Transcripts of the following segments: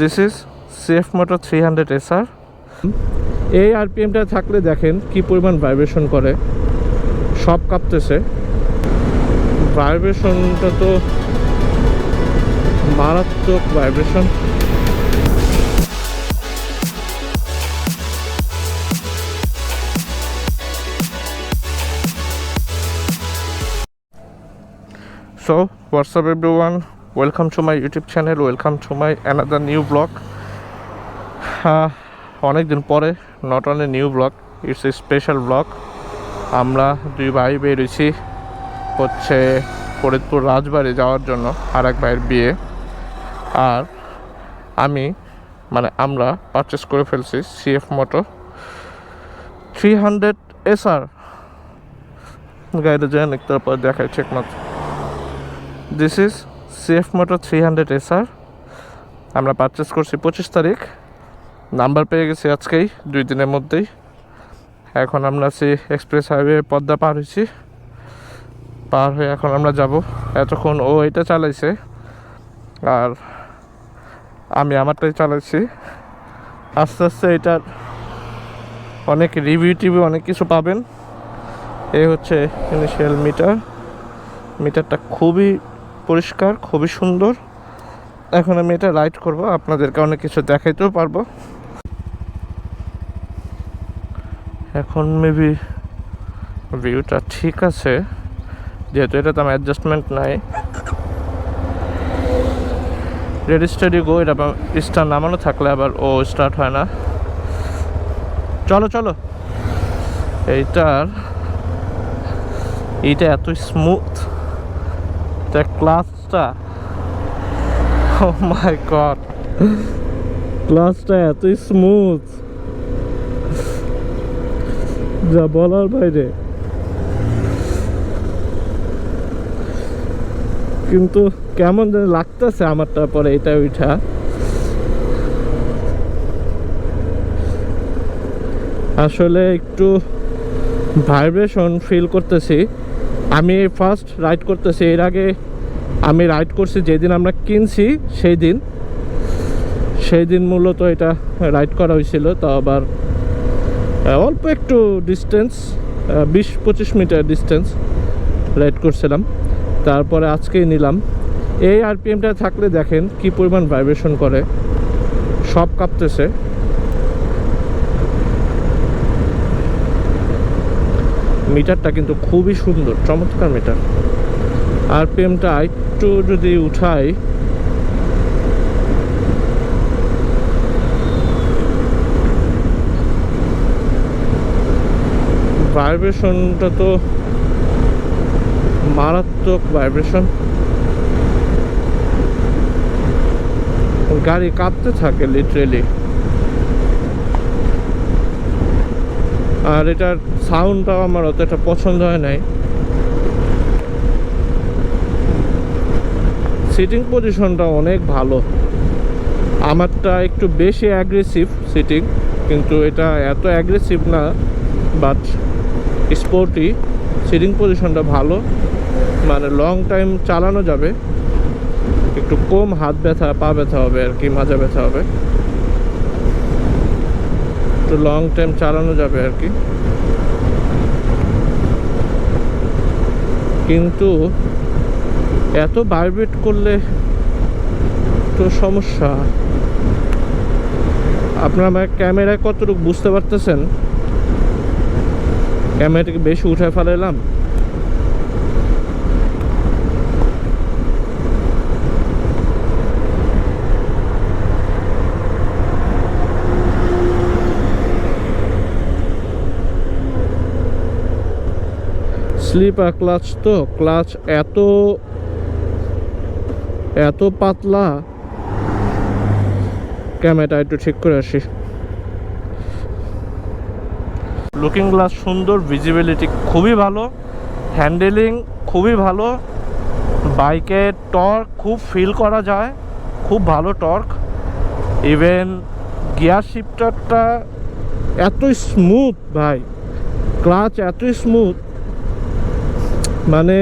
This is CF motor three hundred SR এই আরপিএমটা থাকলে দেখেন কি পরিমাণ ভাইব্রেশন করে। সব কাঁপতেছে। ভাইব্রেশনটা তো মারাত্মক vibration So, what's up everyone? To my YouTube channel. Welcome to my another new vlog. Uh, অনেক দিন পরে not only new blog it's a special blog আমরা দুই ভাই বেরিয়েছি হচ্ছে ফরিদপুর রাজবাড়ি যাওয়ার জন্য আর এক ভাইয়ের বিয়ে আর আমি মানে আমরা পারচেস করে ফেলছি CF moto three hundred SR গাড়িটা যান একটু পর ঠিক মতো this is CF motor three hundred SR আমরা পারচেস করছি পঁচিশ তারিখ। নাম্বার পেয়ে গেছি আজকেই, দুই দিনের মধ্যেই। এখন আমরা সি এক্সপ্রেস হাইওয়ে পদ্মা পার হয়েছি। পার হয়ে এখন আমরা যাব। এতক্ষণ ও এটা চালাইছে। আর আমি আমারটাই চালাইছি। আস্তে আস্তে এটার অনেক রিভিউ টিভিউ অনেক কিছু পাবেন। এই হচ্ছে ইনিশিয়াল মিটার মিটারটা খুবই পরিষ্কার, খুবই সুন্দর। এখন আমি এটা রাইড করব, আপনাদেরকে অনেক কিছু দেখাইতেও পারব। এখন মেবি ভিউটা ঠিক আছে, যেহেতু এটা তো আমার অ্যাডজাস্টমেন্ট নাই। রেডি স্টাডি গো এটা স্টার নামানো থাকলে আবার ও স্টার্ট হয় না। চলো চলো। এইটার, এইটা এত স্মুথ তা ক্লাসটা ও মাই গড ক্লাসটা এত স্মুথ যা বলার বাইরে। কিন্তু কেমন যেন লাগতেছে আমারটা পরে এটা, ওইটা। আসলে একটু ভাইব্রেশন ফিল করতেছি। আমি ফার্স্ট রাইড করতেছি, এর আগে আমি রাইড করছি যেদিন আমরা কিনছি সেই দিন সেই দিন মূলত এটা রাইড করা হয়েছিল, তো আবার অল্প একটু ডিস্টেন্স বিশ পঁচিশ মিটার ডিস্টেন্স রাইড করছিলাম। তারপরে আজকেই নিলাম। এই আরপিএমটা থাকলে দেখেন কি পরিমাণ ভাইব্রেশন করে। সব কাঁপতেছে। মিটারটা কিন্তু খুবই সুন্দর, চমৎকার মিটার। আরপিএমটা একটু যদি উঠাই। ভাইব্রেশনটা তো মারাত্মক ভাইব্রেশন। গাড়ি কাঁপতে থাকে লিটারেলি আর এটার সাউন্ডটাও আমার অতটা পছন্দ হয় নাই। সিটিং পজিশনটা অনেক ভালো। আমারটা একটু বেশি অ্যাগ্রেসিভ সিটিং কিন্তু এটা এত অ্যাগ্রেসিভ না বাট স্পোর্টি সিটিং পজিশনটা ভালো মানে লং টাইম চালানো যাবে। একটু কম হাত ব্যথা, পা ব্যথা হবে আর কি, মাজা ব্যথা হবে। একটু লং টাইম চালানো যাবে আর কি। কিন্তু এত ভাইব্রেট করলে তো সমস্যা। আপনার আমার ক্যামেরায় কতটুকু বুঝতে পারতেছেন? ক্যামেরাটাকে বেশি উঠে ফেলাইলাম। স্লিপার ক্লাচ তো, ক্লাচ এত এত পাতলা। ক্যামেরাটা একটু ঠিক করে আসি। লুকিং গ্লাস সুন্দর ভিজিবিলিটি খুবই ভালো হ্যান্ডেলিং খুবই ভালো বাইকের টর্ক খুব ফিল করা যায়, খুব ভালো টর্ক ইভেন গিয়ার শিফটারটা এত স্মুথ ভাই, ক্লাচ এত স্মুথ মানে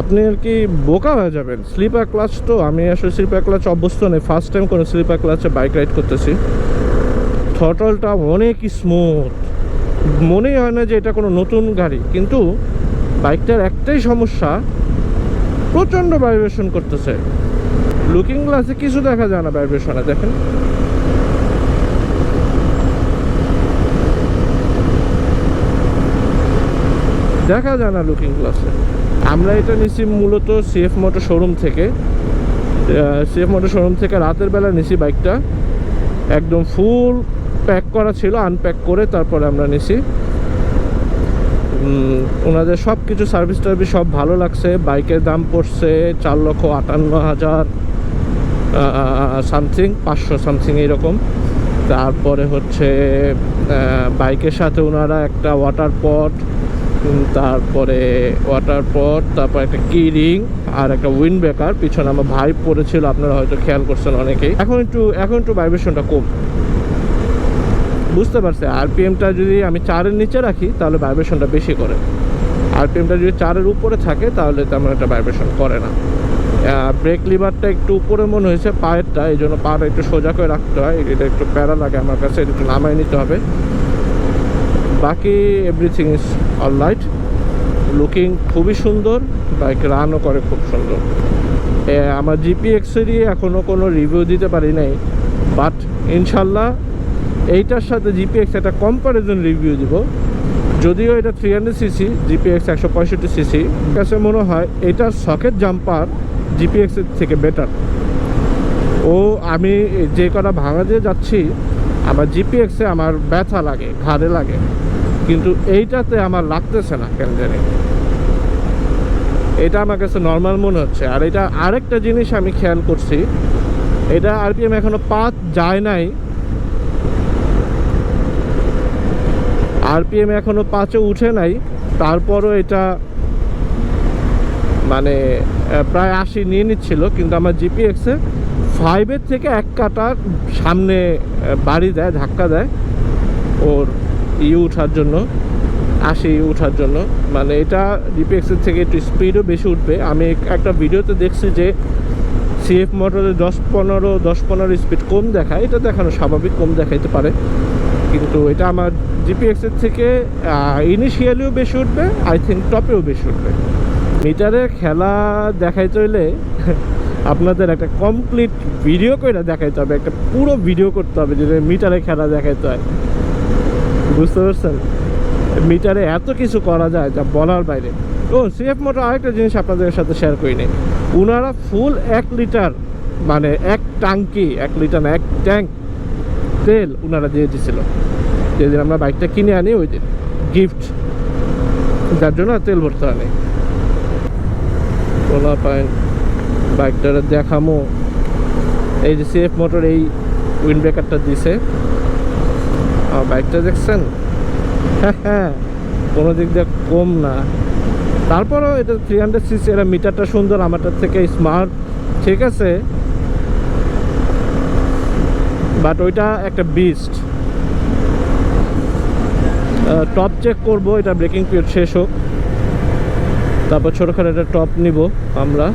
আপনি আর কি বোকা হয়ে যাবেন। স্লিপার ক্লাচ তো আমি আসলে স্লিপার ক্লাচ অভ্যস্ত নেই। ফার্স্ট টাইম কোনো স্লিপার ক্লাচে বাইক রাইড করতেছি। থটলটা অনেক স্মুথ মনেই হয় না যে এটা কোনো নতুন গাড়ি। কিন্তু বাইকটার একটাই সমস্যা, প্রচণ্ড ভাইব্রেশন করতেছে। লুকিং গ্লাসে কিছু দেখা যায় না ভাইব্রেশনে দেখেন। দেখা যায় না লুকিং গ্লাসে আমরা এটা নিছি মূলত সিএফ মোটর শোরুম থেকে। সিএফ মোটর শোরুম থেকে রাতের বেলা নিছি বাইকটা একদম ফুল প্যাক করা ছিল আনপ্যাক করে তারপরে আমরা নিছি। ওনাদের সব কিছু সার্ভিস টার্ভিস সব ভালো লাগছে বাইকের দাম পড়ছে চার লক্ষ আটান্ন হাজার সামথিং পাঁচশো সামথিং এইরকম তারপরে হচ্ছে বাইকের সাথে ওনারা একটা ওয়াটার পট তারপরে ওয়াটার পট, তারপর একটা কি রিং আর একটা উইন্ড ব্রেকার পিছনে আমার ভাই পড়েছিল, আপনারা হয়তো খেয়াল করছেন অনেকেই। এখন একটু এখন একটু ভাইব্রেশনটা কম। বুঝতে পারছে আরপিএমটা যদি আমি চারের নিচে রাখি, তাহলে ভাইব্রেশনটা বেশি করে। আরপিএমটা যদি চারের উপরে থাকে, তাহলে তেমন একটা ভাইব্রেশন করে না। ব্রেক লিভারটা একটু উপরে মনে হয়েছে, পায়েরটা। এই জন্য পাটা একটু সোজা করে রাখতে হয়। এটা একটু প্যারা লাগে আমার কাছে একটু নামাই নিতে হবে। বাকি everything is all right looking খুবই সুন্দর বাইক রানও করে খুব সুন্দর। আমার জিপিএক্সেরই এখনও কোনো রিভিউ দিতে পারি নাই বাট ইনশাল্লাহ এইটার সাথে জিপিএক্স একটা কম্পারিজন রিভিউ দিব। যদিও এটা থ্রি হান্ড্রেড সিসি জিপিএক্স একশো পঁয়ষট্টি সিসি কাছে মনে হয় এটার সকেট জাম্পার জিপিএক্সের থেকে বেটার ও, আমি যে কটা ভাঙা দিয়ে যাচ্ছি, আমার জিপিএক্সে আমার ব্যথা লাগে, ঘাড়ে লাগে। কিন্তু এইটাতে আমার লাগতেছে না কেন জানি এটা আমার কাছে নর্মাল মনে হচ্ছে। আর এটা আরেকটা জিনিস আমি খেয়াল করছি, এটা আরপিএম এখনও পাঁচ যায় নাই। আরপিএম এখনও পাঁচে উঠে নাই। তারপরও এটা মানে প্রায় আশি নিয়ে নিচ্ছিল, কিন্তু আমার জিপিএক্সে ফাইভের থেকে এক কাটা সামনে বাড়ি দেয়, ধাক্কা দেয়। ওর ই উঠার জন্য আশি উঠার জন্য। মানে এটা জিপিএক্সের থেকে একটু স্পিডও বেশি উঠবে। আমি একটা ভিডিওতে দেখছি যে সিএফ মোটরে দশ পনেরো দশ পনেরো স্পিড কম দেখায়। এটা দেখানো স্বাভাবিক, কম দেখাইতে পারে। কিন্তু এটা আমার জিপিএক্সের থেকে ইনিশিয়ালিও বেশি উঠবে আই থিঙ্ক টপেও বেশি উঠবে। মিটারে খেলা দেখাইতে হইলে আপনাদের একটা কমপ্লিট ভিডিও করে দেখাইতে হবে। একটা পুরো ভিডিও করতে হবে যদি মিটারে খেলা দেখাইতে হয়। বুঝতে পারছেন? মিটারে এত কিছু করা যায় যা বলার বাইরে। ও সিএফ মোটর আরেকটা জিনিস আপনাদের সাথে শেয়ার করি নি। ওনারা ফুল এক লিটার মানে এক টাঙ্কি এক লিটার এক ট্যাঙ্ক তেল ওনারা দিয়ে দিছিল। যেদিন আমরা বাইকটা কিনে আনি, ওই দিন। গিফট যার জন্য তেল ভরতে হয়নি তোলা পাইন বাইকটার দেখামো। এই যে সিএফ মোটর এই উইন্ড ব্রেকারটা দিছে। বাইকটা দেখছেন? হ্যাঁ হ্যাঁ কোনো দিক দিয়ে কম না। তারপরও এটা থ্রি হান্ড্রেড সিসি এরা মিটারটা সুন্দর আমারটার থেকে স্মার্ট ঠিক আছে? বাট ওইটা একটা বিস্ট টপ চেক করব, এটা ব্রেকিং পিরিয়ড শেষ হোক। তারপর ছোটোখাটো একটা টপ নিব আমরা।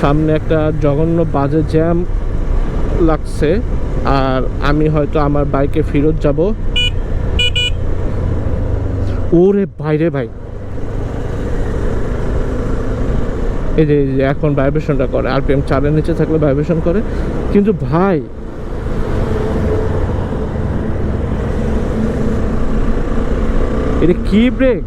সামনে একটা জঘন্য বাজে জ্যাম লাগছে। আর আমি হয়তো আমার বাইকে ফেরত যাব। ওরে বাইরে ভাই। এই যে এখন ভাইব্রেশনটা করে আর আরপিএম চারের নিচে থাকলে ভাইব্রেশন করে। কিন্তু ভাই, এটা কি ব্রেক?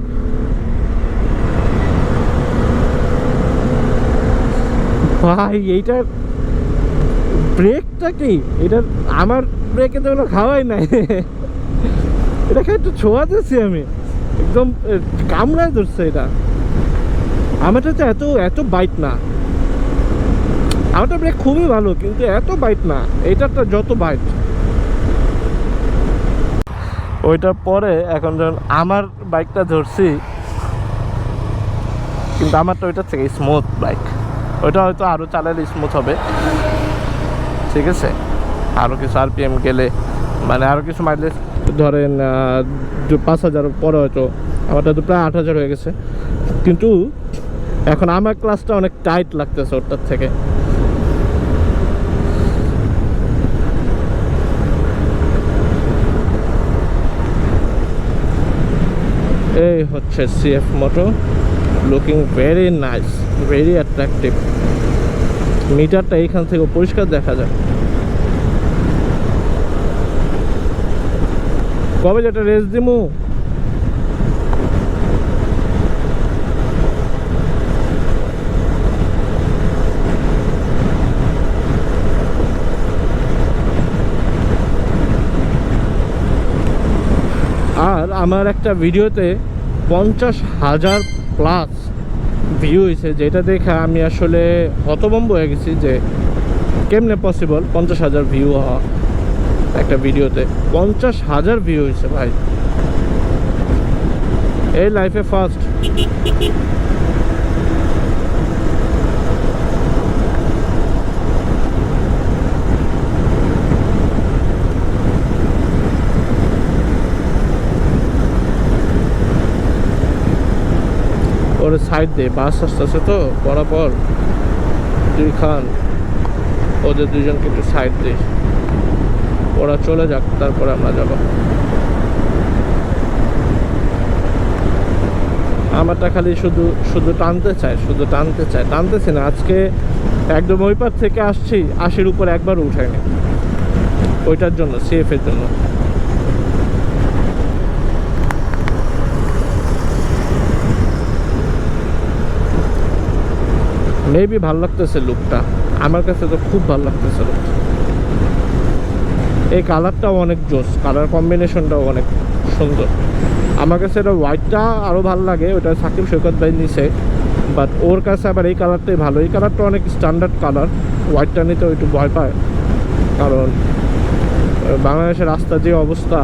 ভাই এইটার ব্রেকটা কি? এটা আমার ব্রেকে তো খাওয়াই নাই। এটা খালি একটু ছোঁয়া দিচ্ছি আমি। একদম কামড়ায় ধরছে এটা। আমারটা তো এত এত বাইট না। আমারটা ব্রেক খুবই ভালো, কিন্তু এত বাইট না। এটারটা যত বাইট ওইটার পরে এখন যখন আমার বাইকটা ধরছি, কিন্তু আমারটা ওইটার থেকে স্মুথ বাইক ওইটা হয়তো আরও চালালে স্মুথ হবে। ঠিক আছে? আরও কিছু আরপিএম গেলে মানে আরও কিছু মাইলেজ ধরেন পাঁচ হাজার পরে হয়তো আমারটা তো প্রায় আট হাজার হয়ে গেছে। কিন্তু এখন আমার ক্লাসটা অনেক টাইট লাগতেছে ওটার থেকে। এই হচ্ছে CF moto looking very nice very attractive মিটারটা এইখান থেকে পরিষ্কার দেখা যায় কবে যেটা রেস দিমু? আর আমার একটা ভিডিওতে পঞ্চাশ হাজার প্লাস ভিউ হয়েছে, যেটা দেখে আমি আসলে হতবম্ব হয়ে গেছি যে কেমনে পসিবল পঞ্চাশ হাজার ভিউ হওয়া একটা ভিডিওতে পঞ্চাশ হাজার ভিউ হয়েছে ভাই। এই লাইফে ফার্স্ট ওর সাইড দিয়ে বাস আসতেছে তো বরাবর দুই খান, ওদের দুজনকে একটু সাইড দে ওরা চলে যাক, তারপরে আমরা যাব। আমারটা খালি শুধু শুধু টানতে চায়, শুধু টানতে চায়। টানতেছি না, আজকে একদম ওই পার থেকে আসছি, আশির উপর একবার উঠায়নি। ওইটার জন্য সেফের জন্য। মেবি ভালো লাগতেছে লুকটা আমার কাছে তো খুব ভালো লাগতেছে লুকটা এই কালারটাও অনেক জোস কালার কম্বিনেশনটাও অনেক সুন্দর। আমার কাছে এটা হোয়াইটটা আরও ভালো লাগে, ওটা সাকিব সৈকত ভাই নিছে। বাট ওর কাছে আবার এই কালারটাই ভালো। এই কালারটা অনেক স্ট্যান্ডার্ড কালার হোয়াইটটা নিতে একটু ভয় পায়। কারণ, বাংলাদেশের রাস্তার যে অবস্থা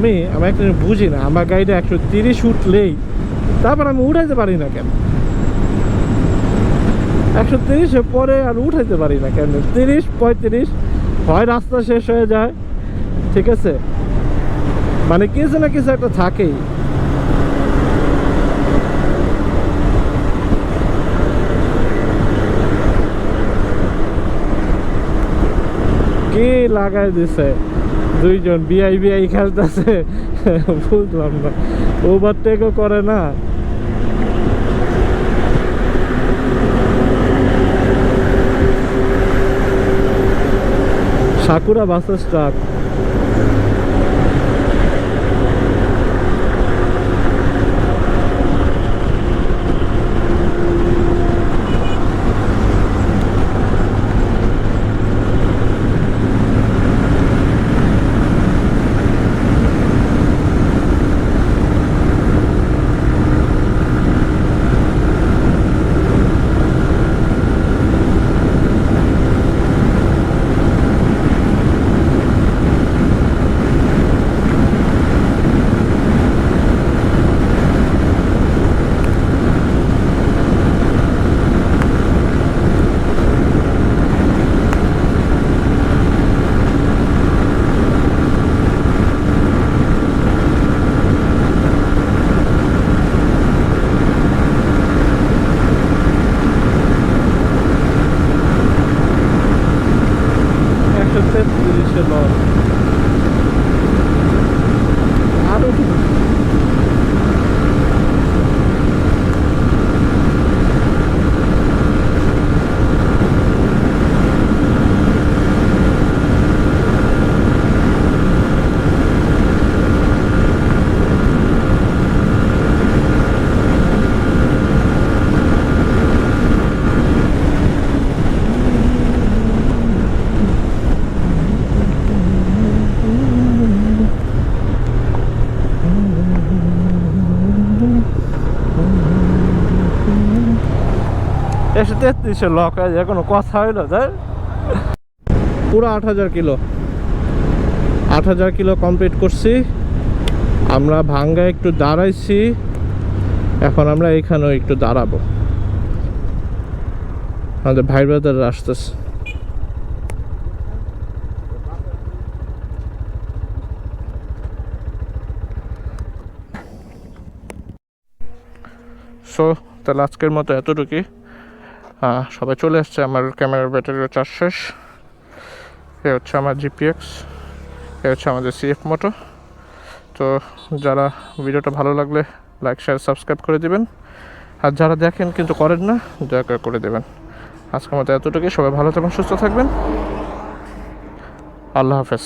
আমি আমি একটা বুঝি না, আমার গাড়িটা একশো তিরিশ উঠলেই, তারপর আমি উঠাইতে পারি না কেন? একশো তিরিশে পরে আর উঠাইতে পারি না কেন? তিরিশ, পঁয়ত্রিশ, হয় রাস্তা শেষ হয়ে যায়, ঠিক আছে? মানে কিছু না কিছু একটা থাকেই। কি লাগাই দিছে? দুইজন বিআই বিআই খেলতেছে। বুঝলাম না ওভারটেকও করে না। সাকুরা বাসের এসে তেত্রিশে লক হয়ে কোনো কথা হইল তাই পুরো আট হাজার কিলো। আট হাজার কিলো কমপ্লিট করছি। আমরা ভাঙ্গা একটু দাঁড়াইছি। এখন আমরা এইখানেও একটু দাঁড়াবো। আমাদের ভাই ব্রাদার আসতেছে। সো তাহলে আজকের মতো এতটুকুই। সবাই চলে আসছে। আমার ক্যামেরার ব্যাটারিও চার্জ শেষ। এ হচ্ছে আমার জিপিএক্স এ হচ্ছে আমাদের সিএফ মোটো তো যারা ভিডিওটা ভালো লাগলে লাইক শেয়ার সাবস্ক্রাইব করে দিবেন। আর যারা দেখেন কিন্তু করেন না, দয়া করে করে দেবেন। আজকের মতো এতটুকুই। সবাই ভালো থাকবেন, সুস্থ থাকবেন। আল্লাহ হাফেজ।